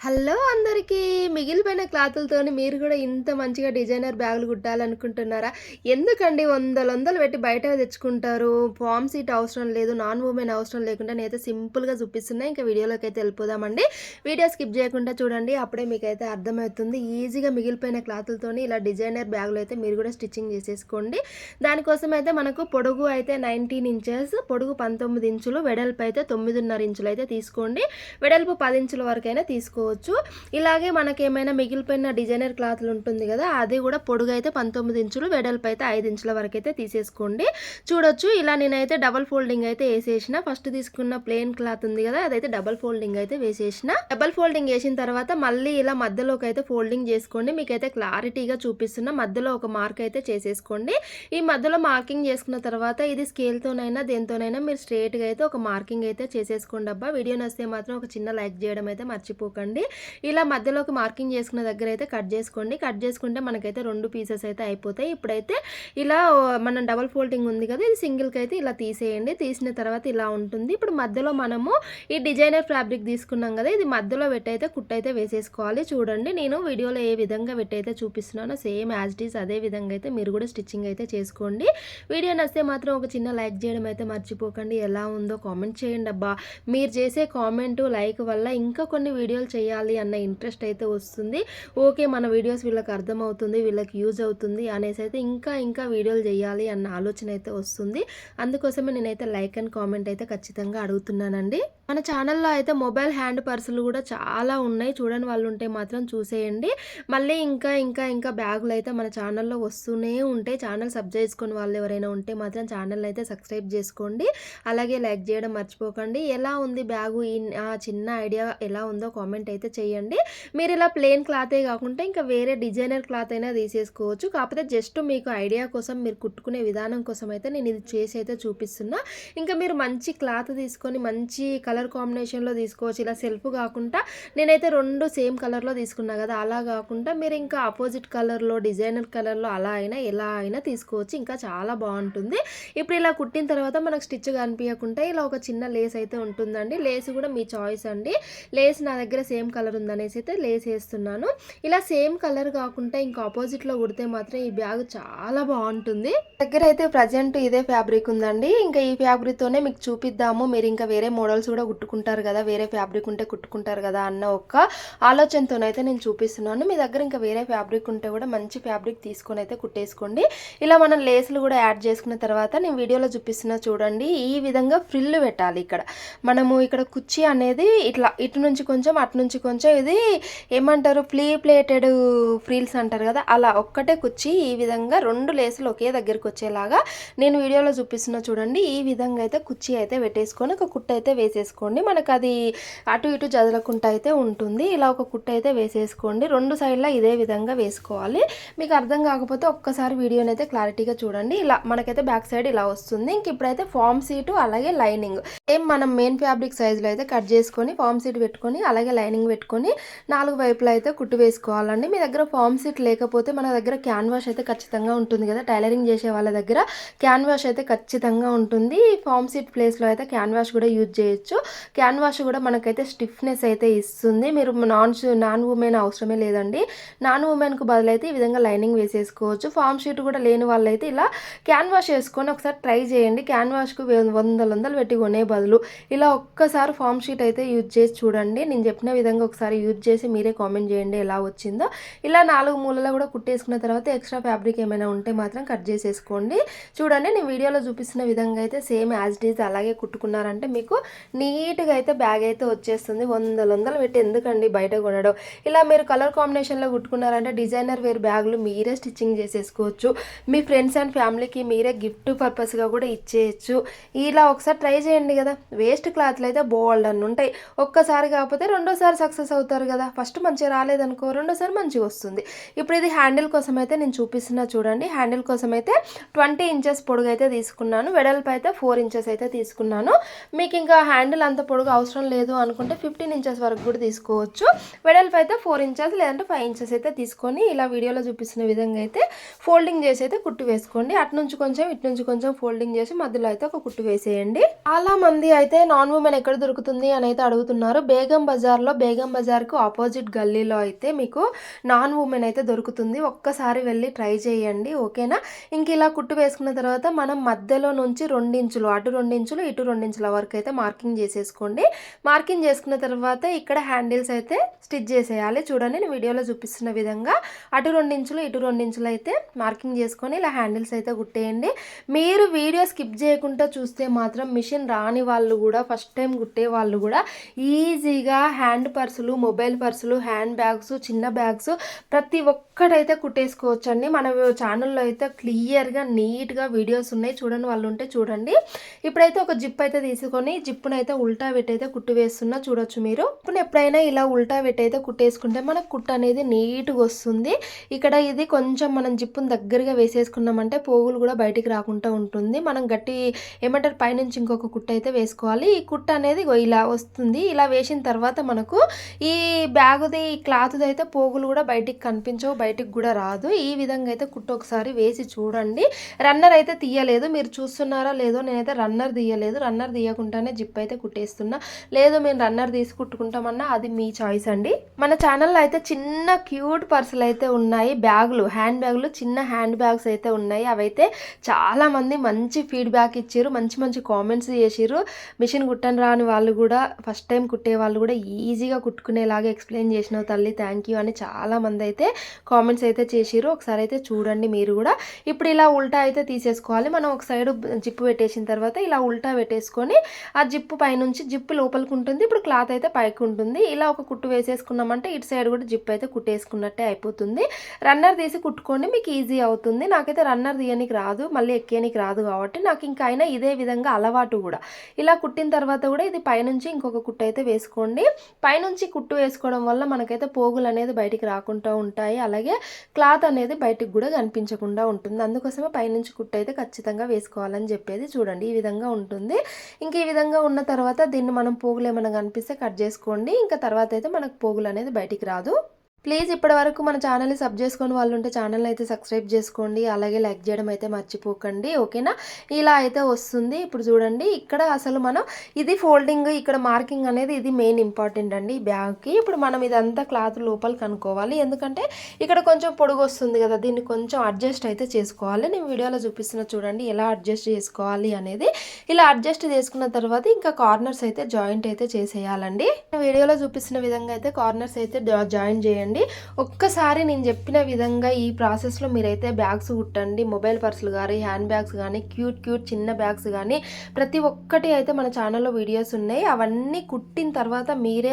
Hello అందరికీ మిగిలిపోయిన క్లాతులతోని మీరు కూడా ఇంత మంచిగా డిజైనర్ బ్యాగులు కుట్టాలనుకుంటున్నారా? ఎందుకండి వందలు వందలు పెట్టి బయట తెచ్చుకుంటారు? ఫామ్ సీట్ అవసరం లేదు నాన్ ఉమెన్ అవసరం లేకుండా నేనైతే సింపుల్గా చూపిస్తున్నా. ఇంకా వీడియోలోకి అయితే వెళ్ళిపోదామండి. వీడియో స్కిప్ చేయకుండా చూడండి అప్పుడే మీకైతే అర్థమవుతుంది. ఈజీగా మిగిలిపోయిన క్లాతులతోని ఇలా డిజైనర్ బ్యాగులు అయితే మీరు కూడా స్టిచ్చింగ్ చేసేసుకోండి. దానికోసం అయితే మనకు పొడుగు అయితే నైన్టీన్ ఇంచెస్ పొడుగు పంతొమ్మిది ఇంచులు వెడల్పు అయితే తొమ్మిదిన్నర ఇంచులు అయితే తీసుకోండి. వెడల్పు పది ఇంచుల వరకైనా తీసుకోవచ్చు ఇలాగే మనకి ఏమైనా మిగిలిపోయిన డిజైనర్ క్లాత్లు ఉంటుంది కదా అది కూడా పొడుగు అయితే పంతొమ్మిది ఇంచులు వెడల్పు అయితే ఐదు ఇంచుల వరకు అయితే తీసేసుకోండి. చూడొచ్చు ఇలా నేనైతే డబల్ ఫోల్డింగ్ అయితే వేసేసిన. ఫస్ట్ తీసుకున్న ప్లెయిన్ క్లాత్ ఉంది కదా అదైతే డబల్ ఫోల్డింగ్ అయితే వేసేసిన. డబల్ ఫోల్డింగ్ వేసిన తర్వాత మళ్ళీ ఇలా మధ్యలోకి అయితే ఫోల్డింగ్ చేసుకోండి. మీకైతే క్లారిటీగా చూపిస్తున్న మధ్యలో ఒక మార్క్ అయితే చేసేసుకోండి. ఈ మధ్యలో మార్కింగ్ చేసుకున్న తర్వాత ఇది స్కేల్తోనైనా దేనితోనైనా మీరు స్ట్రేట్గా అయితే ఒక మార్కింగ్ అయితే చేసేసుకోండి అబ్బా. వీడియో నచ్చితే మాత్రం ఒక చిన్న లైక్ చేయడం అయితే మర్చిపోకండి. ఇలా మధ్యలోకి మార్కింగ్ చేసుకున్న దగ్గర అయితే కట్ చేసుకోండి. కట్ చేసుకుంటే మనకైతే రెండు పీసెస్ అయితే అయిపోతాయి. ఇప్పుడైతే ఇలా మనం డబల్ ఫోల్డింగ్ ఉంది కదా ఇది సింగిల్కి అయితే ఇలా తీసేయండి. తీసిన తర్వాత ఇలా ఉంటుంది. ఇప్పుడు మధ్యలో మనము ఈ డిజైనర్ ఫ్యాబ్రిక్ తీసుకున్నాం కదా ఇది మధ్యలో పెట్టయితే కుట్టు అయితే వేసేసుకోవాలి. చూడండి నేను వీడియోలో ఏ విధంగా పెట్టయితే చూపిస్తున్నానో సేమ్ యాజ్ ఇట్ ఈస్ అదే విధంగా అయితే మీరు కూడా స్టిచ్చింగ్ అయితే చేసుకోండి. వీడియో నచ్చితే మాత్రం ఒక చిన్న లైక్ చేయడం అయితే మర్చిపోకండి. ఎలా ఉందో కామెంట్ చేయండి అబ్బా. మీరు చేసే కామెంట్ లైక్ వల్ల ఇంకా కొన్ని వీడియోలు చేయాలి చేయాలి అన్న ఇంట్రెస్ట్ అయితే వస్తుంది. ఓకే మన వీడియోస్ వీళ్ళకి అర్థమవుతుంది వీళ్ళకి యూజ్ అవుతుంది అనేసి అయితే ఇంకా ఇంకా వీడియోలు చేయాలి అన్న ఆలోచన అయితే వస్తుంది. అందుకోసమే నేనైతే లైక్ అండ్ కామెంట్ అయితే ఖచ్చితంగా అడుగుతున్నానండి. మన ఛానల్లో అయితే మొబైల్ హ్యాండ్ పర్సులు కూడా చాలా ఉన్నాయి. చూడని వాళ్ళు ఉంటే మాత్రం చూసేయండి. మళ్ళీ ఇంకా ఇంకా ఇంకా బ్యాగులు అయితే మన ఛానల్లో వస్తూనే ఉంటాయి. ఛానల్ సబ్ చేసుకుని వాళ్ళు ఎవరైనా ఉంటే మాత్రం ఛానల్ అయితే సబ్స్క్రైబ్ చేసుకోండి. అలాగే లైక్ చేయడం మర్చిపోకండి. ఎలా ఉంది బ్యాగు ఈ ఆ చిన్న ఐడియా ఎలా ఉందో కామెంట్ అయితే అయితే చేయండి. మీరు ఇలా ప్లెయిన్ క్లాతే కాకుండా ఇంకా వేరే డిజైనర్ క్లాత్ అయినా తీసేసుకోవచ్చు. కాకపోతే జస్ట్ మీకు ఐడియా కోసం మీరు కుట్టుకునే విధానం కోసం అయితే నేను ఇది చేసి అయితే చూపిస్తున్నా. ఇంకా మీరు మంచి క్లాత్ తీసుకొని మంచి కలర్ కాంబినేషన్లో తీసుకోవచ్చు. ఇలా సెల్ఫ్ కాకుండా నేనైతే రెండు సేమ్ కలర్లో తీసుకున్నా కదా అలా కాకుండా మీరు ఇంకా ఆపోజిట్ కలర్లో డిజైనర్ కలర్లో అలా అయినా ఎలా అయినా తీసుకోవచ్చు. ఇంకా చాలా బాగుంటుంది. ఇప్పుడు ఇలా కుట్టిన తర్వాత మనకు స్టిచ్ కనిపించకుండా ఇలా ఒక చిన్న లేస్ అయితే ఉంటుందండి. లేస్ కూడా మీ చాయిస్ అండి. లేస్ నా దగ్గర సేమ్ కలర్ ఉందనేసి అయితే లేస్ వేస్తున్నాను ఇలా సేమ్ కలర్ కాకుండా ఇంకా ఆపోజిట్లో కుడితే మాత్రం ఈ బ్యాగ్ చాలా బాగుంటుంది. దగ్గర అయితే ప్రజెంట్ ఇదే ఫ్యాబ్రిక్ ఉందండి. ఇంకా ఈ ఫ్యాబ్రిక్ తోనే మీకు చూపిద్దాము. మీరు ఇంకా వేరే మోడల్స్ కూడా కుట్టుకుంటారు కదా వేరే ఫ్యాబ్రిక్ ఉంటే కుట్టుకుంటారు కదా అన్న ఒక ఆలోచనతోనైతే నేను చూపిస్తున్నాను. మీ దగ్గర ఇంకా వేరే ఫ్యాబ్రిక్ ఉంటే కూడా మంచి ఫ్యాబ్రిక్ తీసుకొని అయితే కుట్టేసుకోండి. ఇలా మనం లేసులు కూడా యాడ్ చేసుకున్న తర్వాత నేను వీడియోలో చూపిస్తున్నా చూడండి ఈ విధంగా ఫ్రిల్ పెట్టాలి ఇక్కడ. మనము ఇక్కడ కుర్చీ అనేది ఇట్లా ఇటు నుంచి కొంచెం అటు నుంచి కొంచెం ఇది ఏమంటారు ప్లీ ప్లేటెడ్ ఫ్రీల్స్ అంటారు కదా అలా ఒక్కటే కుచ్చి ఈ విధంగా రెండు లేసులు ఒకే దగ్గరికి వచ్చేలాగా నేను వీడియోలో చూపిస్తున్నా చూడండి. ఈ విధంగా అయితే కుచ్చి అయితే పెట్టేసుకొని ఒక కుట్ట అయితే వేసేసుకోండి. మనకు అది అటు ఇటు జదలకుంట అయితే ఉంటుంది. ఇలా ఒక కుట్ట అయితే వేసేసుకోండి. రెండు సైడ్లా ఇదే విధంగా వేసుకోవాలి. మీకు అర్థం కాకపోతే ఒక్కసారి వీడియోని అయితే క్లారిటీగా చూడండి. ఇలా మనకైతే బ్యాక్ సైడ్ ఇలా వస్తుంది. ఇంక ఇప్పుడైతే ఫామ్ సీటు అలాగే లైనింగ్. ఏం మనం మెయిన్ ఫ్యాబ్రిక్ సైజులో అయితే కట్ చేసుకొని ఫామ్ సీట్ పెట్టుకొని అలాగే లైనింగ్ పెట్టుకొని నాలుగు వైపులా అయితే కుట్టు వేసుకోవాలండి. మీ దగ్గర ఫామ్ సీట్ లేకపోతే మన దగ్గర క్యాన్వాష్ అయితే ఖచ్చితంగా ఉంటుంది కదా. టైలరింగ్ చేసే వాళ్ళ దగ్గర క్యాన్వాష్ అయితే ఖచ్చితంగా ఉంటుంది. ఈ ఫామ్ సీట్ ప్లేస్లో అయితే క్యాన్వాష్ కూడా యూజ్ చేయొచ్చు. క్యాన్వాష్ కూడా మనకైతే స్టిఫ్నెస్ అయితే ఇస్తుంది. మీరు నాన్ నాన్ ఉమెన్ అవసరమే లేదండి. నాన్ ఉమెన్కు బదులైతే ఈ విధంగా లైనింగ్ వేసేసుకోవచ్చు. ఫామ్ షీట్ కూడా లేని వాళ్ళైతే ఇలా క్యాన్వాష్ వేసుకొని ఒకసారి ట్రై చేయండి. క్యాన్వాష్కు వందలు వందలు పెట్టి కొనే బదులు. ఇలా ఒక్కసారి ఫామ్ షీట్ అయితే యూజ్ చేసి చూడండి. నేను చెప్పిన విధంగా విధంగా ఒకసారి యూజ్ చేసి మీరే కామెంట్ చేయండి ఎలా వచ్చిందో. ఇలా నాలుగు మూలలో కూడా కుట్టేసుకున్న తర్వాత ఎక్స్ట్రా ఫ్యాబ్రిక్ ఏమైనా ఉంటే మాత్రం కట్ చేసేసుకోండి. చూడండి నేను వీడియోలో చూపిస్తున్న విధంగా అయితే సేమ్ యాజ్ ఇట్ ఈజ్ అలాగే కుట్టుకున్నారంటే మీకు నీట్గా అయితే బ్యాగ్ అయితే వచ్చేస్తుంది. వందలు వందలు పెట్టి ఎందుకండి బయట కొనడం? ఇలా మీరు కలర్ కాంబినేషన్లో కుట్టుకున్నారంటే డిజైనర్ వేర్ బ్యాగులు మీరే స్టిచ్చింగ్ చేసేసుకోవచ్చు. మీ ఫ్రెండ్స్ అండ్ ఫ్యామిలీకి మీరే గిఫ్ట్ పర్పస్గా కూడా ఇచ్చేయచ్చు. ఇలా ఒకసారి ట్రై చేయండి కదా. వేస్ట్ క్లాత్లు అయితే బోల్డ్ అని ఉంటాయి. ఒక్కసారి కాకపోతే రెండోసారి సక్సెస్ అవుతారు కదా. ఫస్ట్ మంచిగా రాలేదనుకో రెండోసారి మంచిగా వస్తుంది. ఇప్పుడు ఇది హ్యాండిల్ కోసం అయితే నేను చూపిస్తున్నా చూడండి. హ్యాండిల్ కోసం అయితే ట్వంటీ ఇంచెస్ పొడుగు అయితే తీసుకున్నాను. వెడల్పు అయితే ఫోర్ ఇంచెస్ అయితే తీసుకున్నాను. మీకు ఇంకా హ్యాండిల్ అంత పొడుగు అవసరం లేదు అనుకుంటే ఫిఫ్టీన్ ఇంచెస్ వరకు కూడా తీసుకోవచ్చు. వెడల్పు అయితే ఫోర్ ఇంచెస్ లేదంటే ఫైవ్ ఇంచెస్ అయితే తీసుకొని ఇలా వీడియోలో చూపిస్తున్న విధంగా అయితే ఫోల్డింగ్ చేసి అయితే కుట్టు వేసుకోండి. అటు నుంచి కొంచెం ఇటు నుంచి కొంచెం ఫోల్డింగ్ చేసి మధ్యలో అయితే ఒక కుట్టు వేసేయండి. చాలా మంది అయితే నాన్ ఉమెన్ ఎక్కడ దొరుకుతుంది అని అయితే అడుగుతున్నారు. బేగం బజార్లో బేగం బేగం బజార్కు ఆపోజిట్ గల్లీలో అయితే మీకు నాన్ ఉమెన్ అయితే దొరుకుతుంది. ఒక్కసారి వెళ్ళి ట్రై చేయండి. ఓకేనా? ఇంక ఇలా కుట్టు వేసుకున్న తర్వాత మనం మధ్యలో నుంచి రెండించులు అటు రెండించులు ఇటు రెండించుల వరకు అయితే మార్కింగ్ చేసేసుకోండి. మార్కింగ్ చేసుకున్న తర్వాత ఇక్కడ హ్యాండిల్స్ అయితే స్టిచ్ చేసేయాలి. చూడండి నేను వీడియోలో చూపిస్తున్న విధంగా అటు రెండించులు ఇటు రెండించులు అయితే మార్కింగ్ చేసుకొని ఇలా హ్యాండిల్స్ అయితే కుట్టేయండి. మీరు వీడియో స్కిప్ చేయకుండా చూస్తే మాత్రం మిషన్ రాని వాళ్ళు కూడా ఫస్ట్ టైం కుట్టే వాళ్ళు కూడా ఈజీగా హ్యాండ్ పర్సులు మొబైల్ పర్సులు హ్యాండ్ బ్యాగ్స్ చిన్న బ్యాగ్స్ ప్రతి ఒక్కటైతే కుట్టేసుకోవచ్చండి. మన ఛానల్లో అయితే క్లియర్గా నీట్గా వీడియోస్ ఉన్నాయి. చూడండి వాళ్ళు ఉంటే చూడండి. ఇప్పుడైతే ఒక జిప్ అయితే తీసుకొని జిప్పునైతే ఉల్టా పెట్టి కుట్టు వేస్తున్నా చూడొచ్చు మీరు. ఇప్పుడు ఎప్పుడైనా ఇలా ఉల్టా పెట్టి కుట్టేసుకుంటే మనకు కుట్టు అనేది నీట్గా వస్తుంది. ఇక్కడ ఇది కొంచెం మనం జిప్పును దగ్గరగా వేసేసుకున్నామంటే పోగులు కూడా బయటికి రాకుండా ఉంటుంది. మనం గట్టి ఏమంటారు? పైనుంచి ఇంకొక కుట్ట అయితే వేసుకోవాలి. ఈ కుట్ట అనేది ఇలా వస్తుంది. ఇలా వేసిన తర్వాత మనకు ఈ బ్యాగుది ఈ క్లాత్ది అయితే పోగులు కూడా బయటికి కనిపించవు బయటికి కూడా రాదు. ఈ విధంగా అయితే కుట్టు ఒకసారి వేసి చూడండి. రన్నర్ అయితే తీయలేదు. మీరు చూస్తున్నారా లేదో నేనైతే రన్నర్ తీయలేదు. రన్నర్ తీయకుండానే జిప్ అయితే కుట్టేస్తున్నా. లేదు మేము రన్నర్ తీసి కుట్టుకుంటామన్నా అది మీ చాయిస్ అండి. మన ఛానల్లో అయితే చిన్న క్యూట్ పర్సులు అయితే ఉన్నాయి. బ్యాగులు హ్యాండ్ బ్యాగులు చిన్న హ్యాండ్ బ్యాగ్స్ అయితే ఉన్నాయి. అవైతే చాలామంది మంచి ఫీడ్బ్యాక్ ఇచ్చారు. మంచి మంచి కామెంట్స్ చేసిర్రు. మిషన్ కుట్టని రాని వాళ్ళు కూడా ఫస్ట్ టైం కుట్టే వాళ్ళు కూడా ఈజీగా కుట్టుకునేలాగా ఎక్స్ప్లెయిన్ చేసినావు తల్లి థ్యాంక్ యూ అని చాలామంది అయితే కామెంట్స్ అయితే చేసిరు ఒకసారి అయితే చూడండి మీరు కూడా. ఇప్పుడు ఇలా ఉల్టా అయితే తీసేసుకోవాలి. మనం ఒక సైడ్ జిప్పు పెట్టేసిన తర్వాత ఇలా ఉల్టా పెట్టేసుకొని ఆ జిప్పు పైనుంచి జిప్పు లోపలికి ఉంటుంది. ఇప్పుడు క్లాత్ అయితే పైకి ఉంటుంది. ఇలా ఒక కుట్టు వేసేసుకున్నామంటే ఇటు సైడ్ కూడా జిప్ అయితే కుట్టేసుకున్నట్టే అయిపోతుంది. రన్నర్ తీసి కుట్టుకోండి మీకు ఈజీ అవుతుంది. నాకైతే రన్నర్ తీయనికి రాదు మళ్ళీ ఎక్కేయనికి రాదు కాబట్టి నాకు ఇంకా అయినా ఇదే విధంగా అలవాటు కూడా. ఇలా కుట్టిన తర్వాత కూడా ఇది పైనుంచి ఇంకొక కుట్టు అయితే వేసుకోండి. నుంచి కుట్టు వేసుకోవడం వల్ల మనకైతే పోగులు అనేది బయటికి రాకుండా ఉంటాయి. అలాగే క్లాత్ అనేది బయటికి కూడా కనిపించకుండా ఉంటుంది. అందుకోసమే పైనుంచి కుట్టు అయితే ఖచ్చితంగా వేసుకోవాలని చెప్పేది చూడండి. ఈ విధంగా ఉంటుంది. ఇంకా ఈ విధంగా ఉన్న తర్వాత దీన్ని మనం పోగులు ఏమైనా కనిపిస్తే కట్ చేసుకోండి. ఇంకా తర్వాత అయితే మనకు పోగులు అనేది బయటికి రాదు. ప్లీజ్ ఇప్పటి వరకు మన ఛానల్ని సబ్ చేసుకొని వాళ్ళు ఉంటే ఛానల్ అయితే సబ్స్క్రైబ్ చేసుకోండి అలాగే లైక్ చేయడం అయితే మర్చిపోకండి ఓకేనా? ఇలా అయితే వస్తుంది. ఇప్పుడు చూడండి ఇక్కడ అసలు మనం ఇది ఫోల్డింగ్ ఇక్కడ మార్కింగ్ అనేది ఇది మెయిన్ ఇంపార్టెంట్ అండి బ్యాగ్కి. ఇప్పుడు మనం ఇదంతా క్లాత్ లోపల కనుక్కోవాలి. ఎందుకంటే ఇక్కడ కొంచెం పొడుగు వస్తుంది కదా దీన్ని కొంచెం అడ్జస్ట్ అయితే చేసుకోవాలి. నేను వీడియోలో చూపిస్తున్న చూడండి ఎలా అడ్జస్ట్ చేసుకోవాలి అనేది. ఇలా అడ్జస్ట్ చేసుకున్న తర్వాత ఇంకా కార్నర్స్ అయితే జాయింట్ అయితే చేసేయాలండి. వీడియోలో చూపిస్తున్న విధంగా అయితే కార్నర్స్ అయితే జాయిన్ చేయండి. ఒక్కసారి నేను చెప్పిన విధంగా ఈ ప్రాసెస్లో మీరైతే బ్యాగ్స్ కుట్టండి. మొబైల్ పర్సులు కానీ హ్యాండ్ బ్యాగ్స్ కానీ క్యూట్ క్యూట్ చిన్న బ్యాగ్స్ కానీ ప్రతి ఒక్కటి అయితే మన ఛానల్లో వీడియోస్ ఉన్నాయి. అవన్నీ కుట్టిన తర్వాత మీరే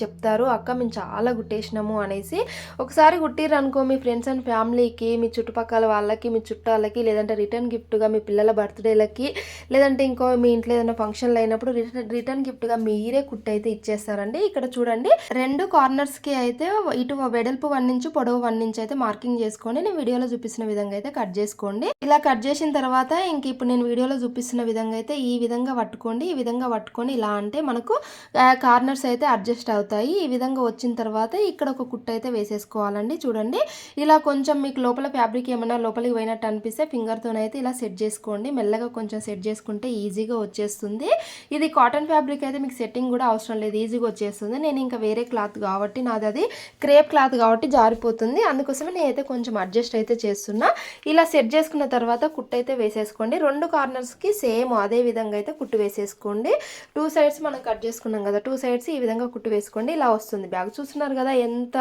చెప్తారు అక్క మేము చాలా కుట్టేసినాము అనేసి. ఒకసారి కుట్టిర్రు అనుకో మీ ఫ్రెండ్స్ అండ్ ఫ్యామిలీకి మీ చుట్టుపక్కల వాళ్ళకి మీ చుట్టాలకి లేదంటే రిటర్న్ గిఫ్ట్గా మీ పిల్లల బర్త్డేలకి లేదంటే ఇంకో మీ ఇంట్లో ఏదైనా ఫంక్షన్లు అయినప్పుడు రిటర్న్ రిటర్న్ గిఫ్ట్గా మీరే కుట్టి అయితే ఇచ్చేస్తారండి. ఇక్కడ చూడండి రెండు కార్నర్స్కి అయితే ఇటు వెడల్పు వన్ ఇంచు పొడవు వన్ ఇంచ్ అయితే మార్కింగ్ చేసుకొని నేను వీడియోలో చూపిస్తున్న విధంగా అయితే కట్ చేసుకోండి. ఇలా కట్ చేసిన తర్వాత ఇంక ఇప్పుడు నేను వీడియోలో చూపిస్తున్న విధంగా అయితే ఈ విధంగా పట్టుకోండి. ఈ విధంగా పట్టుకొని ఇలా అంటే మనకు కార్నర్స్ అయితే అడ్జస్ట్ అవుతాయి. ఈ విధంగా వచ్చిన తర్వాత ఇక్కడ ఒక కుట్ట అయితే వేసేసుకోవాలండి. చూడండి. ఇలా కొంచెం మీకు లోపల ఫ్యాబ్రిక్ ఏమైనా లోపలికి పోయినట్టు అనిపిస్తే ఫింగర్తోనైతే ఇలా సెట్ చేసుకోండి. మెల్లగా కొంచెం సెట్ చేసుకుంటే ఈజీగా వచ్చేస్తుంది. ఇది కాటన్ ఫ్యాబ్రిక్ అయితే మీకు సెట్టింగ్ కూడా అవసరం లేదు. ఈజీగా వచ్చేస్తుంది. నేను ఇంకా వేరే క్లాత్ కాబట్టి నాది అది క్రేప్ క్లాత్ కాబట్టి జారిపోతుంది. అందుకోసమే నేనైతే కొంచెం అడ్జస్ట్ అయితే చేస్తున్నా. ఇలా సెట్ చేసుకున్న తర్వాత కుట్టు అయితే వేసేసుకోండి. రెండు కార్నర్స్కి సేమ్ అదే విధంగా అయితే కుట్టు వేసేసుకోండి. టూ సైడ్స్ మనం కట్ చేసుకున్నాం కదా టూ సైడ్స్ ఈ విధంగా కుట్టు వేసుకోండి. ఇలా వస్తుంది బ్యాగ్. చూస్తున్నారు కదా ఎంత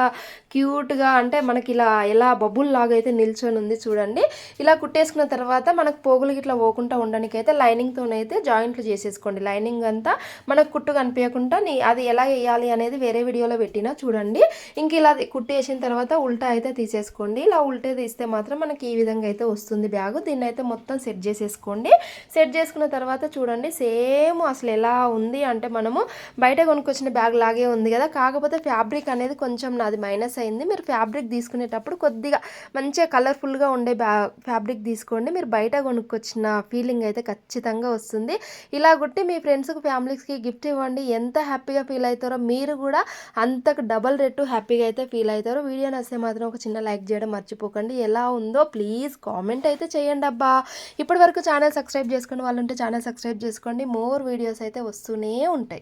క్యూట్గా అంటే మనకి ఇలా ఎలా బబుల్ లాగా అయితే నిల్చొని ఉంది చూడండి. ఇలా కుట్టేసుకున్న తర్వాత మనకు పోగులకి ఇట్లా పోకుండా ఉండడానికైతే లైనింగ్తోనైతే జాయింట్లు చేసేసుకోండి. లైనింగ్ అంతా మనకు కుట్టు కనిపించకుండా అది ఎలా వేయాలి అనేది వేరే వీడియోలో పెట్టినా చూడండి. ఇంక ఇలా కుట్టేసిన తర్వాత ఉల్టా అయితే తీసేసుకోండి. ఇలా ఉల్టే తీస్తే మాత్రం మనకి ఈ విధంగా అయితే వస్తుంది బ్యాగ్. దీన్ని అయితే మొత్తం సెట్ చేసేసుకోండి. సెట్ చేసుకున్న తర్వాత చూడండి సేమ్ అసలు ఎలా ఉంది అంటే మనము బయట కొనుక్కొచ్చిన బ్యాగ్ లాగే ఉంది కదా. కాకపోతే ఫ్యాబ్రిక్ అనేది కొంచెం నాది మైనస్ అయింది. మీరు ఫ్యాబ్రిక్ తీసుకునేటప్పుడు కొద్దిగా మంచిగా కలర్ఫుల్గా ఉండే ఫ్యాబ్రిక్ తీసుకోండి. మీరు బయట కొనుక్కొచ్చిన ఫీలింగ్ అయితే ఖచ్చితంగా వస్తుంది. ఇలా కుట్టి మీ ఫ్రెండ్స్కి ఫ్యామిలీస్కి గిఫ్ట్ ఇవ్వండి. ఎంత హ్యాపీగా ఫీల్ అవుతారో మీరు కూడా అంతకు డబల్ రేటు హ్యాపీగా అయితే ఫీల్ అవుతారు వీడియో నచ్చితే మాత్రం ఒక చిన్న లైక్ చేయడం మర్చిపోకండి. ఎలా ఉందో ప్లీజ్ కామెంట్ అయితే చేయండి అబ్బా. ఇప్పటి వరకు ఛానల్ సబ్స్క్రైబ్ చేసుకుని వాళ్ళు ఉంటే ఛానల్ సబ్స్క్రైబ్ చేసుకోండి. మోర్ వీడియోస్ అయితే వస్తూనే ఉంటాయి.